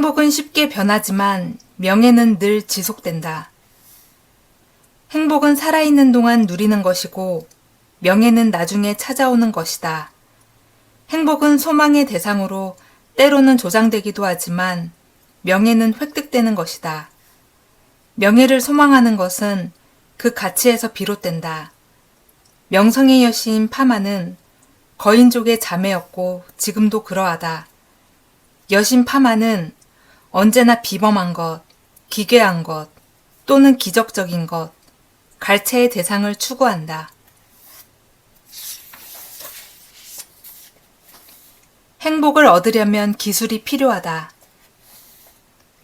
행복은 쉽게 변하지만 명예는 늘 지속된다. 행복은 살아있는 동안 누리는 것이고 명예는 나중에 찾아오는 것이다. 행복은 소망의 대상으로 때로는 조장되기도 하지만 명예는 획득되는 것이다. 명예를 소망하는 것은 그 가치에서 비롯된다. 명성의 여신 파마는 거인족의 자매였고 지금도 그러하다. 여신 파마는 언제나 비범한 것, 기괴한 것, 또는 기적적인 것, 갈채의 대상을 추구한다. 행복을 얻으려면 기술이 필요하다.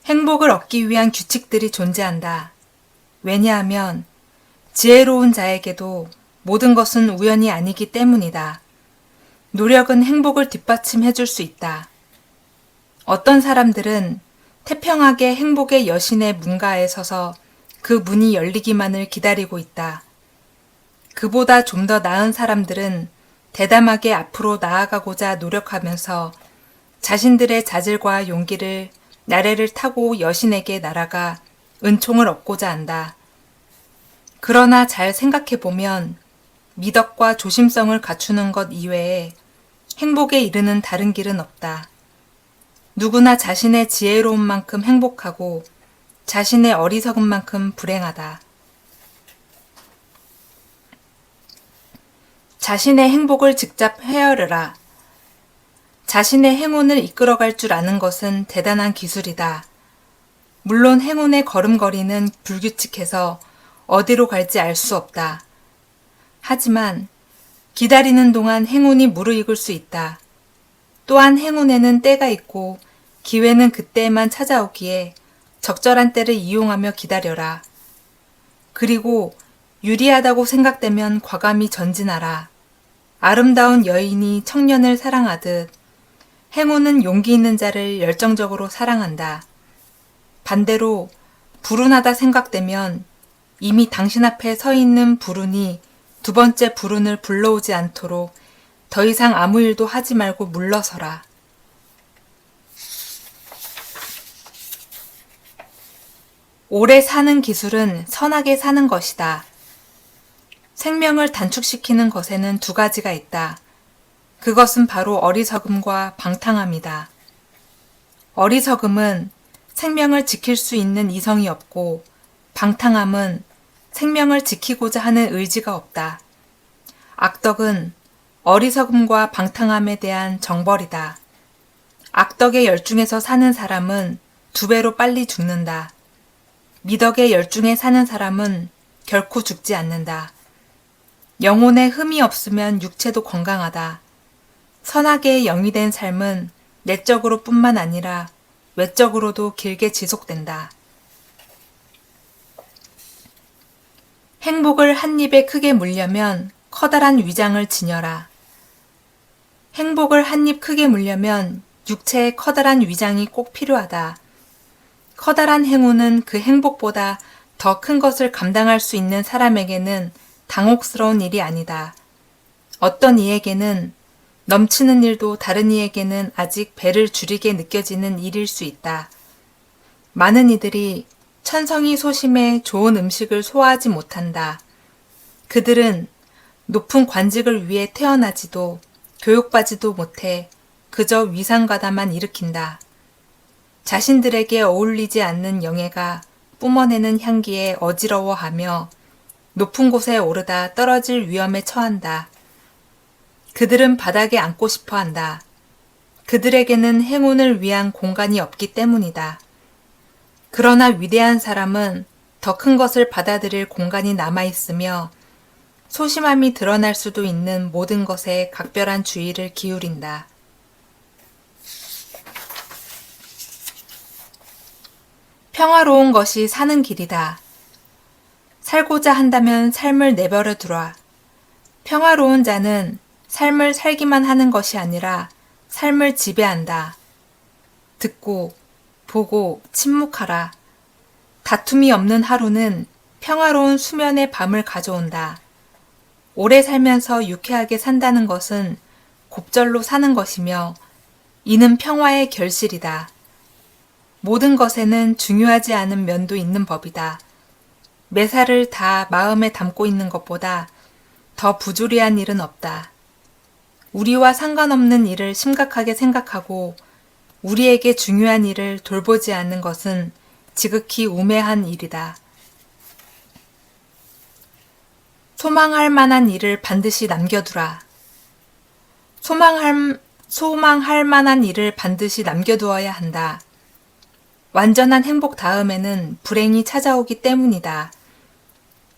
행복을 얻기 위한 규칙들이 존재한다. 왜냐하면 지혜로운 자에게도 모든 것은 우연이 아니기 때문이다. 노력은 행복을 뒷받침해 줄 수 있다. 어떤 사람들은 태평하게 행복의 여신의 문가에 서서 그 문이 열리기만을 기다리고 있다. 그보다 좀 더 나은 사람들은 대담하게 앞으로 나아가고자 노력하면서 자신들의 자질과 용기를 나래를 타고 여신에게 날아가 은총을 얻고자 한다. 그러나 잘 생각해 보면 미덕과 조심성을 갖추는 것 이외에 행복에 이르는 다른 길은 없다. 누구나 자신의 지혜로운 만큼 행복하고 자신의 어리석은 만큼 불행하다. 자신의 행복을 직접 헤아르라. 자신의 행운을 이끌어갈 줄 아는 것은 대단한 기술이다. 물론 행운의 걸음걸이는 불규칙해서 어디로 갈지 알 수 없다. 하지만 기다리는 동안 행운이 무르익을 수 있다. 또한 행운에는 때가 있고 기회는 그때에만 찾아오기에 적절한 때를 이용하며 기다려라. 그리고 유리하다고 생각되면 과감히 전진하라. 아름다운 여인이 청년을 사랑하듯 행운은 용기 있는 자를 열정적으로 사랑한다. 반대로 불운하다 생각되면 이미 당신 앞에 서 있는 불운이 두 번째 불운을 불러오지 않도록 더 이상 아무 일도 하지 말고 물러서라. 오래 사는 기술은 선하게 사는 것이다. 생명을 단축시키는 것에는 두 가지가 있다. 그것은 바로 어리석음과 방탕함이다. 어리석음은 생명을 지킬 수 있는 이성이 없고, 방탕함은 생명을 지키고자 하는 의지가 없다. 악덕은 어리석음과 방탕함에 대한 정벌이다. 악덕의 열중에서 사는 사람은 두 배로 빨리 죽는다. 미덕의 열중에 사는 사람은 결코 죽지 않는다. 영혼에 흠이 없으면 육체도 건강하다. 선하게 영위된 삶은 내적으로 뿐만 아니라 외적으로도 길게 지속된다. 행복을 한 입에 크게 물려면 커다란 위장을 지녀라. 행복을 한 입 크게 물려면 육체에 커다란 위장이 꼭 필요하다. 커다란 행운은 그 행복보다 더 큰 것을 감당할 수 있는 사람에게는 당혹스러운 일이 아니다. 어떤 이에게는 넘치는 일도 다른 이에게는 아직 배를 줄이게 느껴지는 일일 수 있다. 많은 이들이 천성이 소심해 좋은 음식을 소화하지 못한다. 그들은 높은 관직을 위해 태어나지도 교육받지도 못해 그저 위상과다만 일으킨다. 자신들에게 어울리지 않는 영예가 뿜어내는 향기에 어지러워하며 높은 곳에 오르다 떨어질 위험에 처한다. 그들은 바닥에 앉고 싶어 한다. 그들에게는 행운을 위한 공간이 없기 때문이다. 그러나 위대한 사람은 더 큰 것을 받아들일 공간이 남아있으며 소심함이 드러날 수도 있는 모든 것에 각별한 주의를 기울인다. 평화로운 것이 사는 길이다. 살고자 한다면 삶을 내버려 두라. 평화로운 자는 삶을 살기만 하는 것이 아니라 삶을 지배한다. 듣고, 보고, 침묵하라. 다툼이 없는 하루는 평화로운 수면의 밤을 가져온다. 오래 살면서 유쾌하게 산다는 것은 곱절로 사는 것이며 이는 평화의 결실이다. 모든 것에는 중요하지 않은 면도 있는 법이다. 매사를 다 마음에 담고 있는 것보다 더 부조리한 일은 없다. 우리와 상관없는 일을 심각하게 생각하고 우리에게 중요한 일을 돌보지 않는 것은 지극히 우매한 일이다. 소망할 만한 일을 반드시 남겨두라. 소망할, 소망할 만한 일을 반드시 남겨두어야 한다. 완전한 행복 다음에는 불행이 찾아오기 때문이다.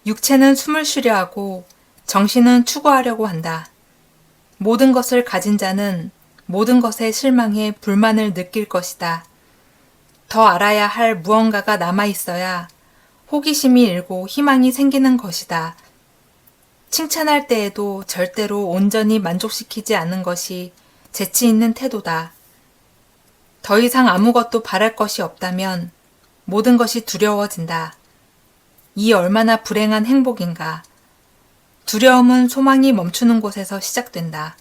육체는 숨을 쉬려 하고 정신은 추구하려고 한다. 모든 것을 가진 자는 모든 것에 실망해 불만을 느낄 것이다. 더 알아야 할 무언가가 남아 있어야 호기심이 일고 희망이 생기는 것이다. 칭찬할 때에도 절대로 온전히 만족시키지 않는 것이 재치 있는 태도다. 더 이상 아무것도 바랄 것이 없다면 모든 것이 두려워진다. 이 얼마나 불행한 행복인가. 두려움은 소망이 멈추는 곳에서 시작된다.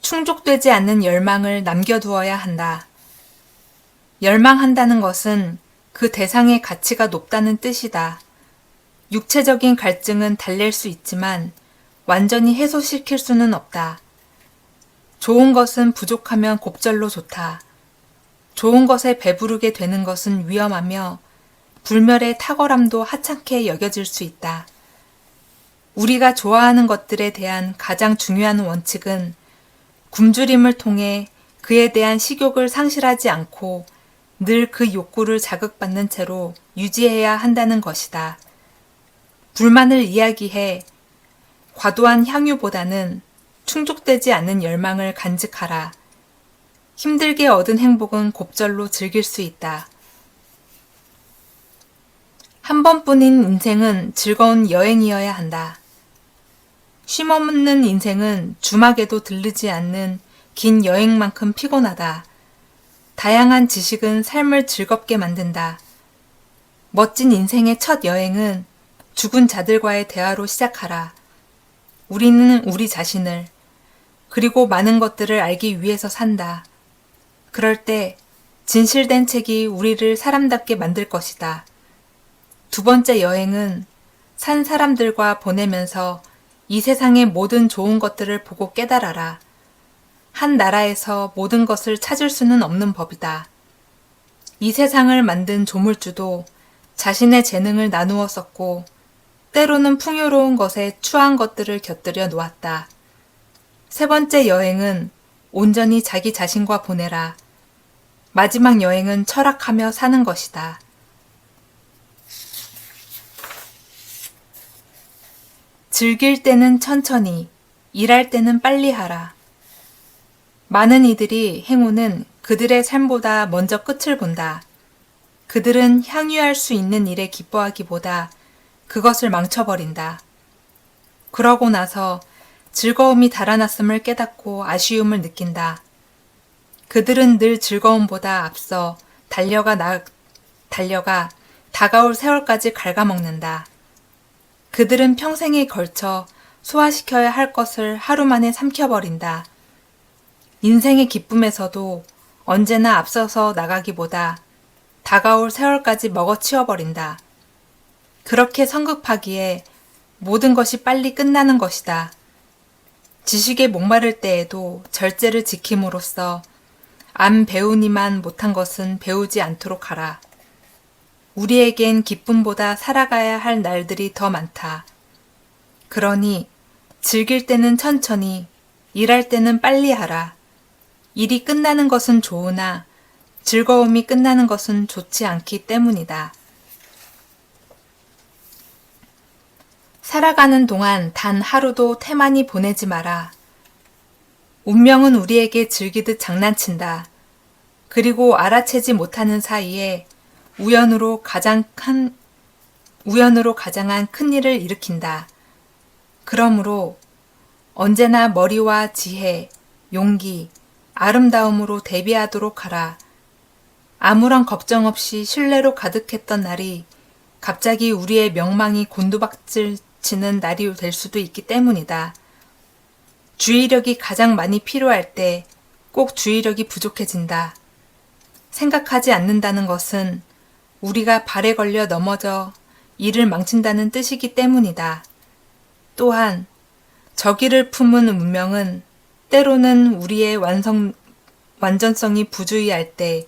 충족되지 않는 열망을 남겨두어야 한다. 열망한다는 것은 그 대상의 가치가 높다는 뜻이다. 육체적인 갈증은 달랠 수 있지만 완전히 해소시킬 수는 없다. 좋은 것은 부족하면 곱절로 좋다. 좋은 것에 배부르게 되는 것은 위험하며 불멸의 탁월함도 하찮게 여겨질 수 있다. 우리가 좋아하는 것들에 대한 가장 중요한 원칙은 굶주림을 통해 그에 대한 식욕을 상실하지 않고 늘 그 욕구를 자극받는 채로 유지해야 한다는 것이다. 불만을 이야기해 과도한 향유보다는 충족되지 않는 열망을 간직하라. 힘들게 얻은 행복은 곱절로 즐길 수 있다. 한 번뿐인 인생은 즐거운 여행이어야 한다. 쉼없는 인생은 주막에도 들르지 않는 긴 여행만큼 피곤하다. 다양한 지식은 삶을 즐겁게 만든다. 멋진 인생의 첫 여행은 죽은 자들과의 대화로 시작하라. 우리는 우리 자신을, 그리고 많은 것들을 알기 위해서 산다. 그럴 때 진실된 책이 우리를 사람답게 만들 것이다. 두 번째 여행은 산 사람들과 보내면서 이 세상의 모든 좋은 것들을 보고 깨달아라. 한 나라에서 모든 것을 찾을 수는 없는 법이다. 이 세상을 만든 조물주도 자신의 재능을 나누어 썼고, 때로는 풍요로운 것에 추한 것들을 곁들여 놓았다. 세 번째 여행은 온전히 자기 자신과 보내라. 마지막 여행은 철학하며 사는 것이다. 즐길 때는 천천히, 일할 때는 빨리 하라. 많은 이들이 행운은 그들의 삶보다 먼저 끝을 본다. 그들은 향유할 수 있는 일에 기뻐하기보다 그것을 망쳐버린다. 그러고 나서 즐거움이 달아났음을 깨닫고 아쉬움을 느낀다. 그들은 늘 즐거움보다 앞서 달려가 나, 달려가 다가올 세월까지 갉아먹는다. 그들은 평생에 걸쳐 소화시켜야 할 것을 하루 만에 삼켜버린다. 인생의 기쁨에서도 언제나 앞서서 나가기보다 다가올 세월까지 먹어치워버린다. 그렇게 성급하기에 모든 것이 빨리 끝나는 것이다. 지식에 목마를 때에도 절제를 지킴으로써 안 배우니만 못한 것은 배우지 않도록 하라. 우리에겐 기쁨보다 살아가야 할 날들이 더 많다. 그러니 즐길 때는 천천히, 일할 때는 빨리 하라. 일이 끝나는 것은 좋으나 즐거움이 끝나는 것은 좋지 않기 때문이다. 살아가는 동안 단 하루도 태만히 보내지 마라. 운명은 우리에게 즐기듯 장난친다. 그리고 알아채지 못하는 사이에 우연으로 가장 큰, 우연으로 가장한 큰 일을 일으킨다. 그러므로 언제나 머리와 지혜, 용기, 아름다움으로 대비하도록 하라. 아무런 걱정 없이 신뢰로 가득했던 날이 갑자기 우리의 명망이 곤두박질 치는 날이 될 수도 있기 때문이다. 주의력이 가장 많이 필요할 때 꼭 주의력이 부족해진다. 생각하지 않는다는 것은 우리가 발에 걸려 넘어져 일을 망친다는 뜻이기 때문이다. 또한 저기를 품은 운명은 때로는 우리의 완성, 완전성이 부주의할 때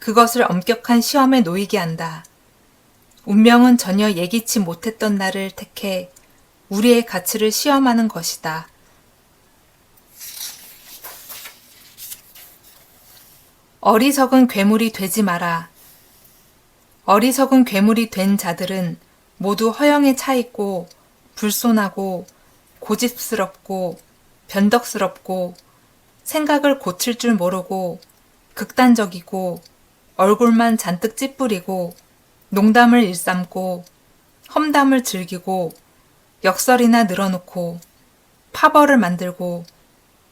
그것을 엄격한 시험에 놓이게 한다. 운명은 전혀 예기치 못했던 날을 택해 우리의 가치를 시험하는 것이다. 어리석은 괴물이 되지 마라. 어리석은 괴물이 된 자들은 모두 허영에 차 있고 불손하고 고집스럽고 변덕스럽고 생각을 고칠 줄 모르고 극단적이고 얼굴만 잔뜩 찌푸리고 농담을 일삼고 험담을 즐기고 역설이나 늘어놓고 파벌을 만들고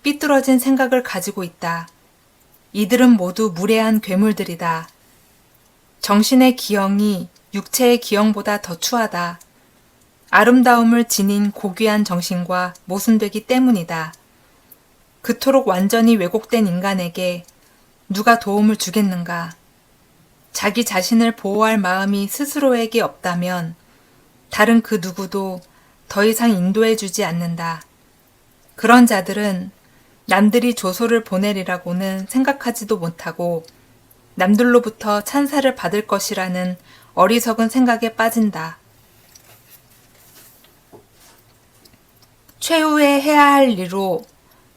삐뚤어진 생각을 가지고 있다. 이들은 모두 무례한 괴물들이다. 정신의 기형이 육체의 기형보다 더 추하다. 아름다움을 지닌 고귀한 정신과 모순되기 때문이다. 그토록 완전히 왜곡된 인간에게 누가 도움을 주겠는가? 자기 자신을 보호할 마음이 스스로에게 없다면 다른 그 누구도 더 이상 인도해 주지 않는다. 그런 자들은 남들이 조소를 보내리라고는 생각하지도 못하고 남들로부터 찬사를 받을 것이라는 어리석은 생각에 빠진다. 최후에 해야 할 일로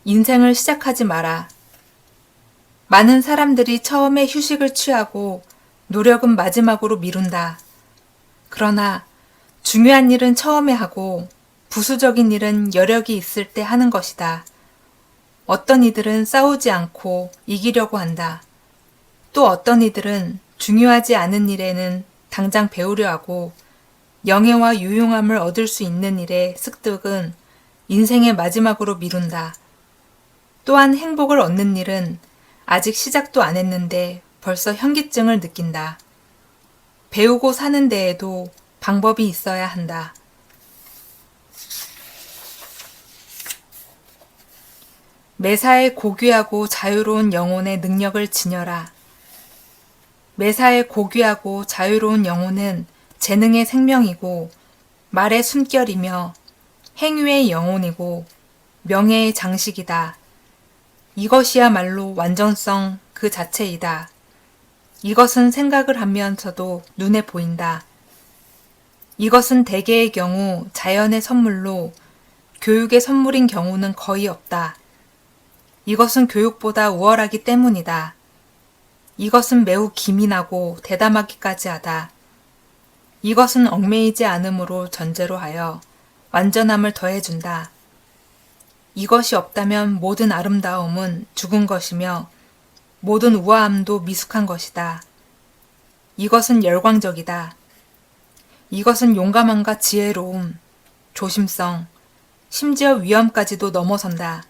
인생을 시작하지 마라. 많은 사람들이 처음에 휴식을 취하고 노력은 마지막으로 미룬다. 그러나 중요한 일은 처음에 하고 부수적인 일은 여력이 있을 때 하는 것이다. 어떤 이들은 싸우지 않고 이기려고 한다. 또 어떤 이들은 중요하지 않은 일에는 당장 배우려 하고 영예와 유용함을 얻을 수 있는 일의 습득은 인생의 마지막으로 미룬다. 또한 행복을 얻는 일은 아직 시작도 안 했는데 벌써 현기증을 느낀다. 배우고 사는 데에도 방법이 있어야 한다. 매사에 고귀하고 자유로운 영혼의 능력을 지녀라. 매사에 고귀하고 자유로운 영혼은 재능의 생명이고 말의 숨결이며 행위의 영혼이고 명예의 장식이다. 이것이야말로 완전성 그 자체이다. 이것은 생각을 하면서도 눈에 보인다. 이것은 대개의 경우 자연의 선물로 교육의 선물인 경우는 거의 없다. 이것은 교육보다 우월하기 때문이다. 이것은 매우 기민하고 대담하기까지 하다. 이것은 얽매이지 않음으로 전제로 하여 완전함을 더해준다. 이것이 없다면 모든 아름다움은 죽은 것이며 모든 우아함도 미숙한 것이다. 이것은 열광적이다. 이것은 용감함과 지혜로움, 조심성, 심지어 위험까지도 넘어선다.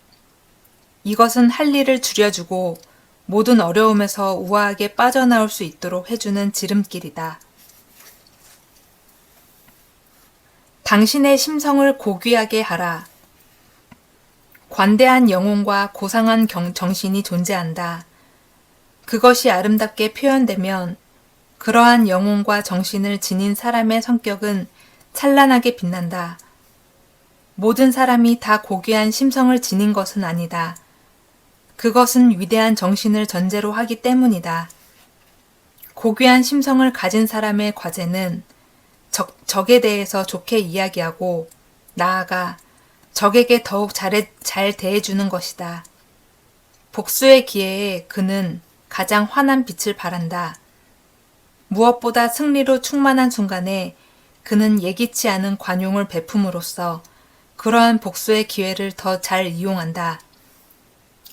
이것은 할 일을 줄여주고 모든 어려움에서 우아하게 빠져나올 수 있도록 해주는 지름길이다. 당신의 심성을 고귀하게 하라. 관대한 영혼과 고상한 경, 정신이 존재한다. 그것이 아름답게 표현되면 그러한 영혼과 정신을 지닌 사람의 성격은 찬란하게 빛난다. 모든 사람이 다 고귀한 심성을 지닌 것은 아니다. 그것은 위대한 정신을 전제로 하기 때문이다. 고귀한 심성을 가진 사람의 과제는 적, 적에 대해서 좋게 이야기하고 나아가 적에게 더욱 잘해, 잘 대해주는 것이다. 복수의 기회에 그는 가장 환한 빛을 발한다. 무엇보다 승리로 충만한 순간에 그는 예기치 않은 관용을 베품으로써 그러한 복수의 기회를 더 잘 이용한다.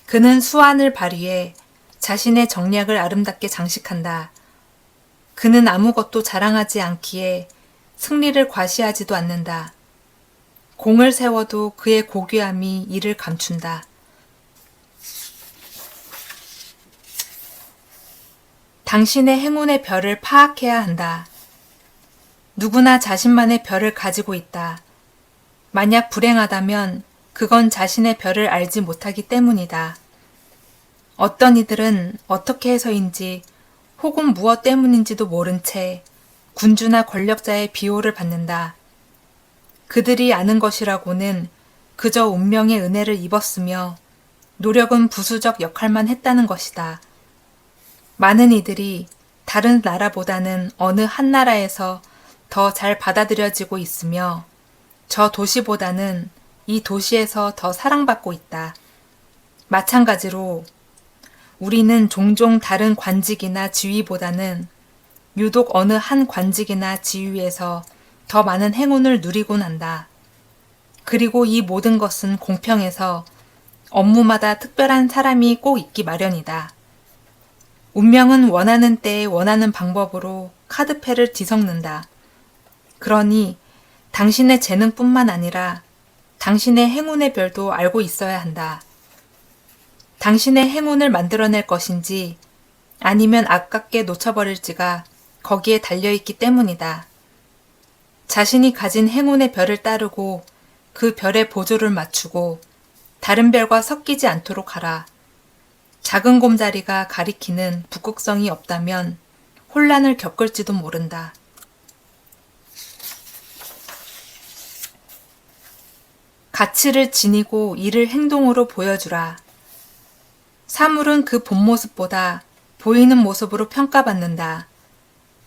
그는 수완을 발휘해 자신의 정략을 아름답게 장식한다. 그는 아무것도 자랑하지 않기에 승리를 과시하지도 않는다. 공을 세워도 그의 고귀함이 이를 감춘다. 당신의 행운의 별을 파악해야 한다. 누구나 자신만의 별을 가지고 있다. 만약 불행하다면 그건 자신의 별을 알지 못하기 때문이다. 어떤 이들은 어떻게 해서인지 혹은 무엇 때문인지도 모른 채 군주나 권력자의 비호를 받는다. 그들이 아는 것이라고는 그저 운명의 은혜를 입었으며 노력은 부수적 역할만 했다는 것이다. 많은 이들이 다른 나라보다는 어느 한 나라에서 더 잘 받아들여지고 있으며 저 도시보다는 이 도시에서 더 사랑받고 있다. 마찬가지로 우리는 종종 다른 관직이나 지위보다는 유독 어느 한 관직이나 지위에서 더 많은 행운을 누리곤 한다. 그리고 이 모든 것은 공평해서 업무마다 특별한 사람이 꼭 있기 마련이다. 운명은 원하는 때에 원하는 방법으로 카드패를 뒤섞는다. 그러니 당신의 재능뿐만 아니라 당신의 행운의 별도 알고 있어야 한다. 당신의 행운을 만들어낼 것인지 아니면 아깝게 놓쳐버릴지가 거기에 달려있기 때문이다. 자신이 가진 행운의 별을 따르고 그 별의 보조를 맞추고 다른 별과 섞이지 않도록 하라. 작은 곰자리가 가리키는 북극성이 없다면 혼란을 겪을지도 모른다. 가치를 지니고 이를 행동으로 보여주라. 사물은 그 본 모습보다 보이는 모습으로 평가받는다.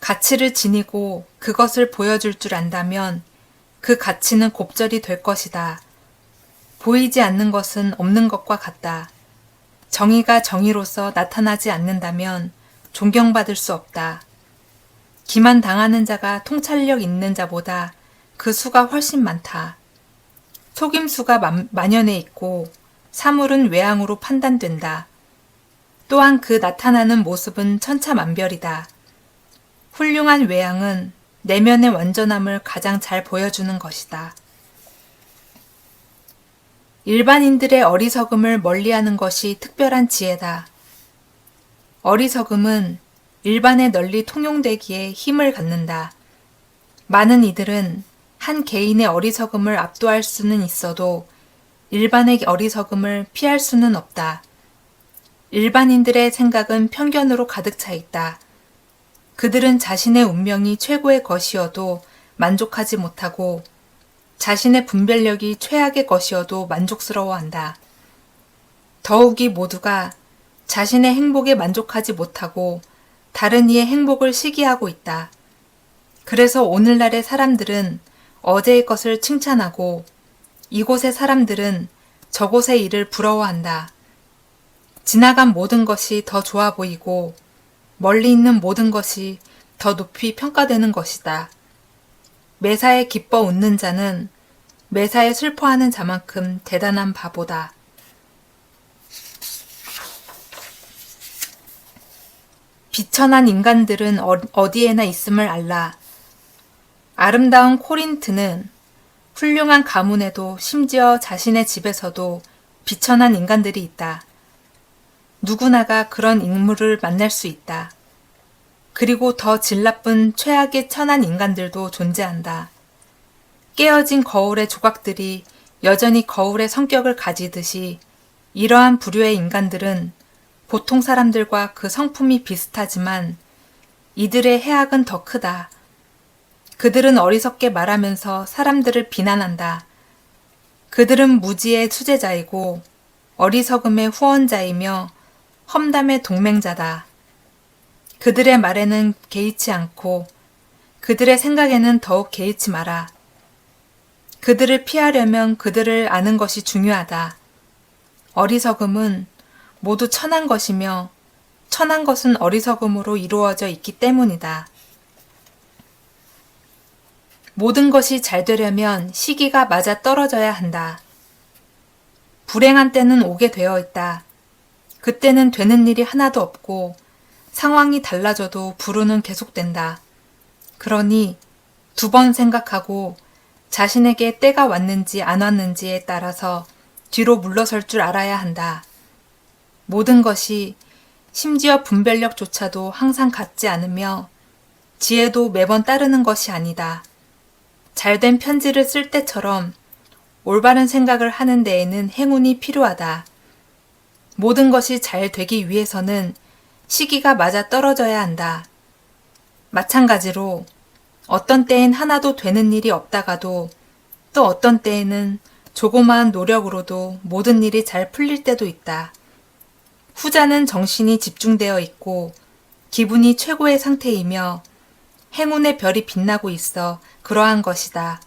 가치를 지니고 그것을 보여줄 줄 안다면 그 가치는 곱절이 될 것이다. 보이지 않는 것은 없는 것과 같다. 정의가 정의로서 나타나지 않는다면 존경받을 수 없다. 기만 당하는 자가 통찰력 있는 자보다 그 수가 훨씬 많다. 속임수가 만, 만연해 있고 사물은 외양으로 판단된다. 또한 그 나타나는 모습은 천차만별이다. 훌륭한 외양은 내면의 완전함을 가장 잘 보여주는 것이다. 일반인들의 어리석음을 멀리하는 것이 특별한 지혜다. 어리석음은 일반에 널리 통용되기에 힘을 갖는다. 많은 이들은 한 개인의 어리석음을 압도할 수는 있어도 일반의 어리석음을 피할 수는 없다. 일반인들의 생각은 편견으로 가득 차 있다. 그들은 자신의 운명이 최고의 것이어도 만족하지 못하고 자신의 분별력이 최악의 것이어도 만족스러워한다. 더욱이 모두가 자신의 행복에 만족하지 못하고 다른 이의 행복을 시기하고 있다. 그래서 오늘날의 사람들은 어제의 것을 칭찬하고 이곳의 사람들은 저곳의 일을 부러워한다. 지나간 모든 것이 더 좋아 보이고 멀리 있는 모든 것이 더 높이 평가되는 것이다. 매사에 기뻐 웃는 자는 매사에 슬퍼하는 자만큼 대단한 바보다. 비천한 인간들은 어- 어디에나 있음을 알라. 아름다운 코린트는 훌륭한 가문에도 심지어 자신의 집에서도 비천한 인간들이 있다. 누구나가 그런 인물을 만날 수 있다. 그리고 더 질 나쁜 최악의 천한 인간들도 존재한다. 깨어진 거울의 조각들이 여전히 거울의 성격을 가지듯이 이러한 부류의 인간들은 보통 사람들과 그 성품이 비슷하지만 이들의 해악은 더 크다. 그들은 어리석게 말하면서 사람들을 비난한다. 그들은 무지의 수제자이고 어리석음의 후원자이며 험담의 동맹자다. 그들의 말에는 개의치 않고 그들의 생각에는 더욱 개의치 마라. 그들을 피하려면 그들을 아는 것이 중요하다. 어리석음은 모두 천한 것이며 천한 것은 어리석음으로 이루어져 있기 때문이다. 모든 것이 잘 되려면 시기가 맞아 떨어져야 한다. 불행한 때는 오게 되어 있다. 그때는 되는 일이 하나도 없고 상황이 달라져도 불운은 계속된다. 그러니 두 번 생각하고 자신에게 때가 왔는지 안 왔는지에 따라서 뒤로 물러설 줄 알아야 한다. 모든 것이 심지어 분별력조차도 항상 같지 않으며 지혜도 매번 따르는 것이 아니다. 잘된 편지를 쓸 때처럼 올바른 생각을 하는 데에는 행운이 필요하다. 모든 것이 잘 되기 위해서는 시기가 맞아 떨어져야 한다. 마찬가지로 어떤 때엔 하나도 되는 일이 없다가도 또 어떤 때에는 조그마한 노력으로도 모든 일이 잘 풀릴 때도 있다. 후자는 정신이 집중되어 있고 기분이 최고의 상태이며 행운의 별이 빛나고 있어 그러한 것이다.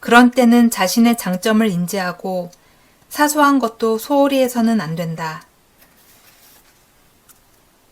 그런 때는 자신의 장점을 인지하고 사소한 것도 소홀히 해서는 안 된다.